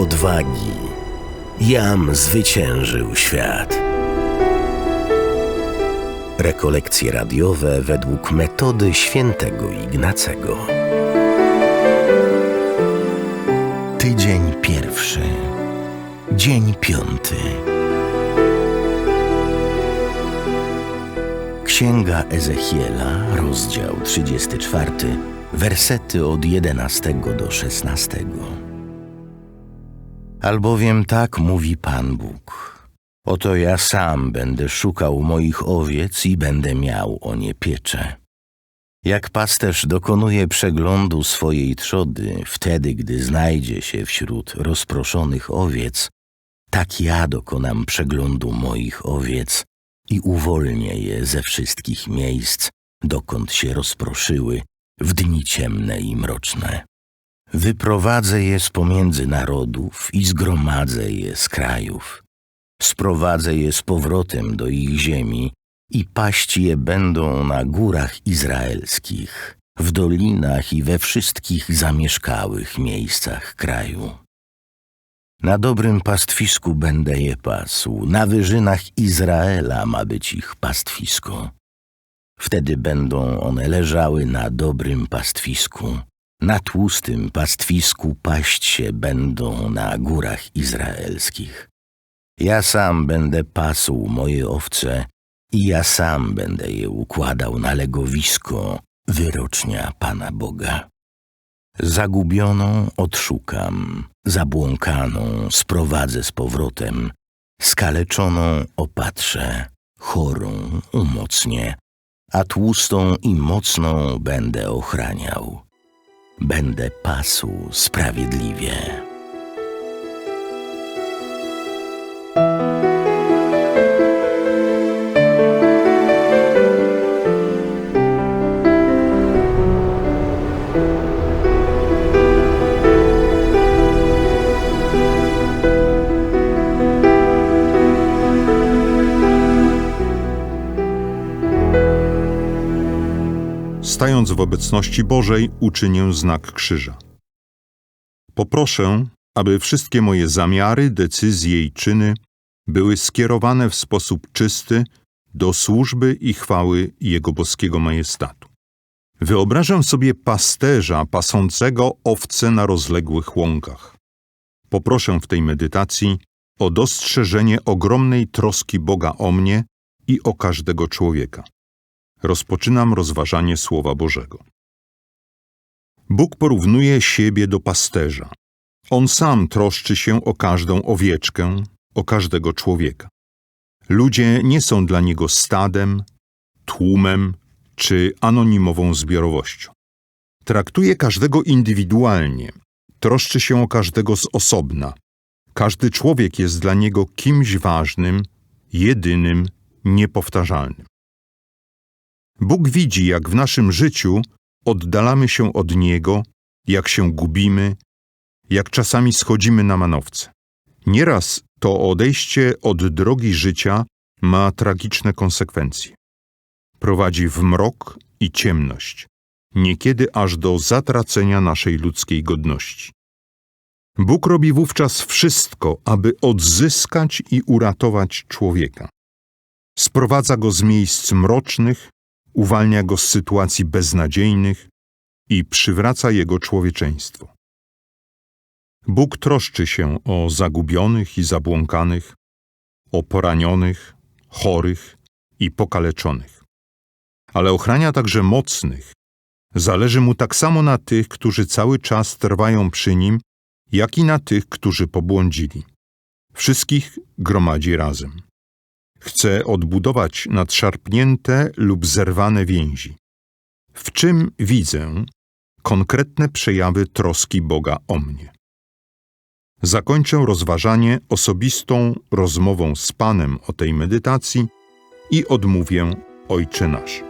odwagi. Jam zwyciężył świat. Rekolekcje radiowe według metody świętego Ignacego. Tydzień pierwszy. Dzień piąty. Księga Ezechiela, rozdział 34, wersety od 11 do 16. Albowiem tak mówi Pan Bóg. Oto ja sam będę szukał moich owiec i będę miał o nie pieczę. Jak pasterz dokonuje przeglądu swojej trzody wtedy, gdy znajdzie się wśród rozproszonych owiec, tak ja dokonam przeglądu moich owiec i uwolnię je ze wszystkich miejsc, dokąd się rozproszyły w dni ciemne i mroczne. Wyprowadzę je z pomiędzy narodów i zgromadzę je z krajów. Sprowadzę je z powrotem do ich ziemi i paść je będą na górach izraelskich, w dolinach i we wszystkich zamieszkałych miejscach kraju. Na dobrym pastwisku będę je pasł, na wyżynach Izraela ma być ich pastwisko. Wtedy będą one leżały na dobrym pastwisku, na tłustym pastwisku paść się będą na górach izraelskich. Ja sam będę pasł moje owce i ja sam będę je układał na legowisko wyrocznia Pana Boga. Zagubioną odszukam, zabłąkaną sprowadzę z powrotem, skaleczoną opatrzę, chorą umocnię, a tłustą i mocną będę ochraniał. Będę pasł sprawiedliwie. Stając w obecności Bożej, uczynię znak krzyża. Poproszę, aby wszystkie moje zamiary, decyzje i czyny były skierowane w sposób czysty do służby i chwały Jego boskiego majestatu. Wyobrażam sobie pasterza pasącego owce na rozległych łąkach. Poproszę w tej medytacji o dostrzeżenie ogromnej troski Boga o mnie i o każdego człowieka. Rozpoczynam rozważanie Słowa Bożego. Bóg porównuje siebie do pasterza. On sam troszczy się o każdą owieczkę, o każdego człowieka. Ludzie nie są dla niego stadem, tłumem czy anonimową zbiorowością. Traktuje każdego indywidualnie, troszczy się o każdego z osobna. Każdy człowiek jest dla niego kimś ważnym, jedynym, niepowtarzalnym. Bóg widzi, jak w naszym życiu oddalamy się od Niego, jak się gubimy, jak czasami schodzimy na manowce. Nieraz to odejście od drogi życia ma tragiczne konsekwencje. Prowadzi w mrok i ciemność, niekiedy aż do zatracenia naszej ludzkiej godności. Bóg robi wówczas wszystko, aby odzyskać i uratować człowieka. Sprowadza go z miejsc mrocznych, uwalnia go z sytuacji beznadziejnych i przywraca jego człowieczeństwo. Bóg troszczy się o zagubionych i zabłąkanych, o poranionych, chorych i pokaleczonych. Ale ochrania także mocnych. Zależy mu tak samo na tych, którzy cały czas trwają przy nim, jak i na tych, którzy pobłądzili. Wszystkich gromadzi razem. Chce odbudować nadszarpnięte lub zerwane więzi. W czym widzę konkretne przejawy troski Boga o mnie? Zakończę rozważanie osobistą rozmową z Panem o tej medytacji i odmówię Ojcze Nasz.